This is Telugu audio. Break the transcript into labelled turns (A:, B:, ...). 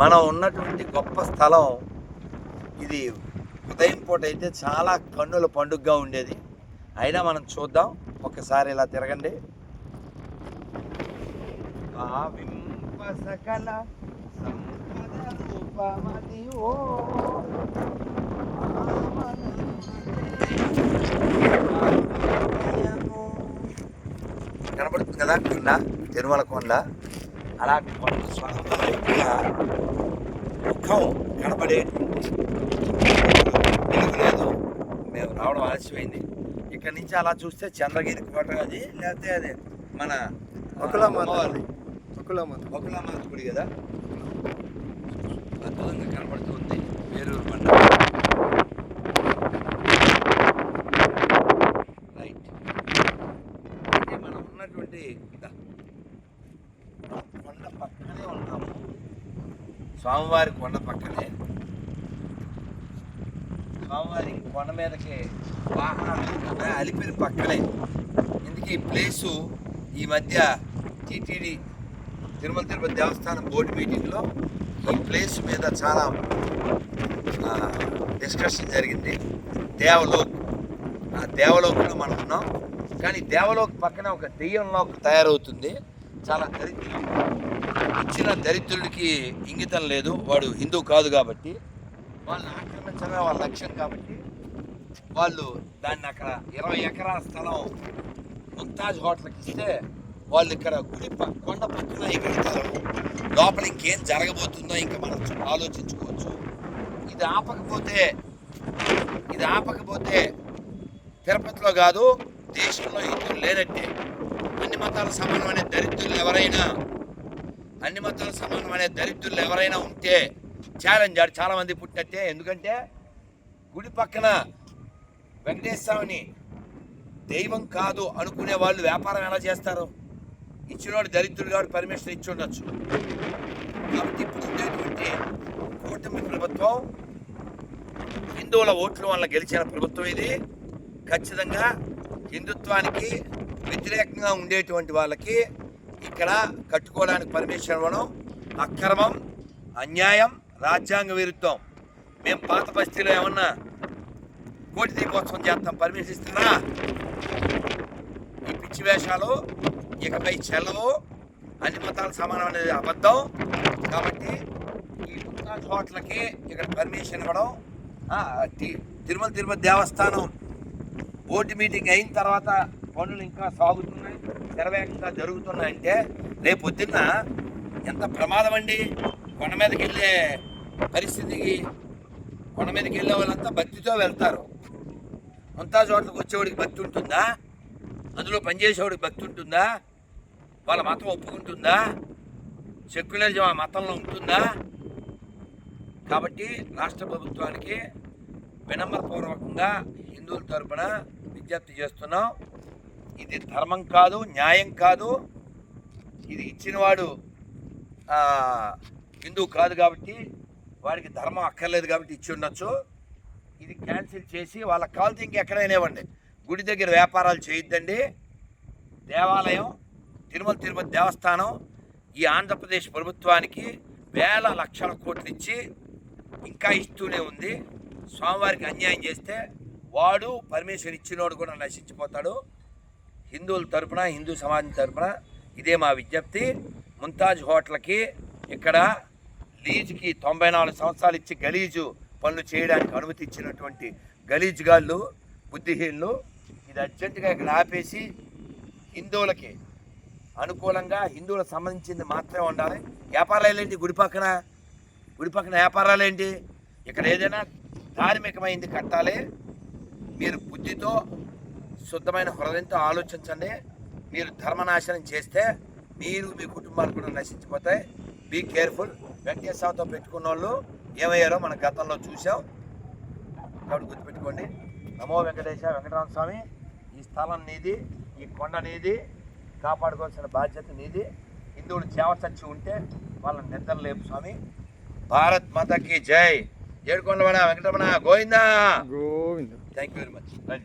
A: మనం ఉన్నటువంటి గొప్ప స్థలం ఇది ఉదయం పూట అయితే చాలా కన్నుల పండుగగా ఉండేది. అయినా మనం చూద్దాం. ఒక్కసారి ఇలా తిరగండి. భావింప సకల ఓ కనబడుతుంది కదా కొండ? తిరుమల కొండ. అలా కొండ స్వామి యొక్క ముఖం కనబడేటువంటి వెలుగు లేదు. మేము రావడం ఆలస్యమైంది. ఇక్కడ నుంచి అలా చూస్తే చంద్రగిరి కోట అది లేకపోతే అదే మన
B: ఒకలామాత.
A: అమ్మవారిది.
B: ఒకలామాత
A: ఒకలామాత గుడి కదా? అద్భుతంగా కనపడుతుంది వేరూరు పండ రైట్ అయితే మనం ఉన్నటువంటి పక్కనే ఉన్నాము స్వామివారి కొండ పక్కనే. స్వామివారి కొండ మీదకి వాహనాలు అలిపిరి పక్కనే. ఇందుకే ఈ ప్లేసు ఈ మధ్య టీటీడీ తిరుమల తిరుపతి దేవస్థానం బోర్డు మీటింగ్లో ఈ ప్లేస్ మీద చాలా డిస్కషన్ జరిగింది. దేవలోక్. ఆ దేవలోకంలో మనం ఉన్నాం. కానీ దేవలోక్ పక్కన ఒక దెయ్యంలోక్ తయారవుతుంది. చాలా దరిద్రం ఇచ్చిన దరిద్రుడికి ఇంగితం లేదు. వాడు హిందూ కాదు కాబట్టి వాళ్ళని ఆక్రమించడమే వాళ్ళ లక్ష్యం కాబట్టి వాళ్ళు దాన్ని అక్కడ ఇరవై ఎకరాల స్థలం ముంతాజ్ హోటల్కి ఇస్తే వాళ్ళు ఇక్కడ గుడి కొండ పక్కన ఎగురుతారు లోపల ఇంకేం జరగబోతుందో ఇంకా మనం ఆలోచించుకోవచ్చు. ఇది ఆపకపోతే ఇది ఆపకపోతే తిరుపతిలో కాదు దేశంలో హిందువులు లేనట్టే. అన్ని మతాల సమానమైన దరిద్రులు ఎవరైనా అన్ని మతాల సమానం అనే దరిద్రులు ఎవరైనా ఉంటే ఛాలెంజ్ ఆడు చాలామంది పుట్టినట్టే ఎందుకంటే గుడి పక్కన వెంకటేశ్వర స్వామిని దైవం కాదు అనుకునే వాళ్ళు వ్యాపారం ఎలా చేస్తారు? ఇచ్చినోడు దరిద్రుడు కాబట్టి పర్మిషన్ ఇచ్చి ఉండొచ్చు. కాబట్టి ఇప్పుడు ఉండేటువంటి కూటమి ప్రభుత్వం హిందువుల ఓట్ల వల్ల గెలిచిన ప్రభుత్వం ఇది. ఖచ్చితంగా హిందుత్వానికి వ్యతిరేకంగా ఉండేటువంటి వాళ్ళకి ఇక్కడ కట్టుకోవడానికి పర్మిషన్ ఇవ్వడం అక్రమం అన్యాయం రాజ్యాంగ విరుద్ధం. మేము పాత బస్తీలో ఏమన్నా కోటి దీపోత్సవం చేస్తాం పర్మిషన్ ఇస్తారా? ఈ పిచ్చి వేషాలు ఇకపై చెల్లవు. అన్ని మతాలు సమానం అనేది అబద్ధం. కాబట్టి ఈ ముత్తాజ్ హోటల్కి ఇక్కడ పర్మిషన్ ఇవ్వడం తిరుమల తిరుమల దేవస్థానం బోర్డు మీటింగ్ అయిన తర్వాత పనులు ఇంకా సాగుతున్నాయి. శరవేగంగా జరుగుతున్నాయంటే రేపు పొద్దున్న ఎంత ప్రమాదం అండి కొండ మీదకి వెళ్ళే పరిస్థితికి కొండ మీదకి వెళ్ళే వాళ్ళంతా భక్తితో వెళ్తారు. అంతా చోట్లకి వచ్చేవాడికి భక్తి ఉంటుందా? అందులో పనిచేసేవాడికి భక్తి ఉంటుందా? వాళ్ళ మతం ఒప్పుకుంటుందా? సెక్యులరిజం ఆ మతంలో ఉంటుందా? కాబట్టి రాష్ట్ర ప్రభుత్వానికి వినమ్రపూర్వకంగా హిందువుల తరపున విజ్ఞప్తి చేస్తున్నాం. ఇది ధర్మం కాదు న్యాయం కాదు. ఇది ఇచ్చినవాడు హిందువు హిందూ కాదు కాబట్టి వాడికి ధర్మం అక్కర్లేదు కాబట్టి ఇచ్చి ఉండొచ్చు. ఇది క్యాన్సిల్ చేసి వాళ్ళ కాల్ ఇంకెక్కడైనా ఇవ్వండి. గుడి దగ్గర వ్యాపారాలు చేయొద్దండి. దేవాలయం తిరుమల తిరుపతి దేవస్థానం ఈ ఆంధ్రప్రదేశ్ ప్రభుత్వానికి వేల లక్షల కోట్లు ఇచ్చి ఇంకా ఇస్తూనే ఉంది. స్వామివారికి అన్యాయం చేస్తే వాడు పర్మిషన్ ఇచ్చినోడు కూడా నశించిపోతాడు. హిందువుల తరపున హిందూ సమాజం తరపున ఇదే మా విజ్ఞప్తి. ముంతాజ్ హోటల్కి ఇక్కడ లీజుకి తొంభై నాలుగు సంవత్సరాలు ఇచ్చి గలీజు పనులు చేయడానికి అనుమతి ఇచ్చినటువంటి గలీజ్ గాళ్ళు బుద్ధిహీనులు ఇది అర్జెంటుగా ఇక్కడ ఆపేసి హిందువులకి అనుకూలంగా హిందువులకు సంబంధించింది మాత్రమే ఉండాలి. వ్యాపారాలు ఏంటి గుడి పక్కన? గుడి పక్కన వ్యాపారాలు ఏంటి? ఇక్కడ ఏదైనా ధార్మికమైంది కట్టాలి. మీరు బుద్ధితో శుద్ధమైన హృదయంతో ఆలోచించండి. మీరు ధర్మనాశనం చేస్తే మీరు మీ కుటుంబాలు కూడా నశించిపోతాయి. బీ కేర్ఫుల్ వెంకటేశ్వరతో పెట్టుకున్న వాళ్ళు ఏమయ్యారో మన గతంలో చూసాం కాబట్టి గుర్తుపెట్టుకోండి. నమో వెంకటేశ వెంకటరామ స్వామి ఈ స్థలం నీది ఈ కొండ నీది కాపాడుకోవాల్సిన బాధ్యత నీది. హిందువులు చేవచచ్చి ఉంటే వాళ్ళని నిద్ర లేపు స్వామి. భారత్ మాతకి జై. ఏడుకొండవడ Venkataramana Govinda.
B: Govinda.
A: Thank you very much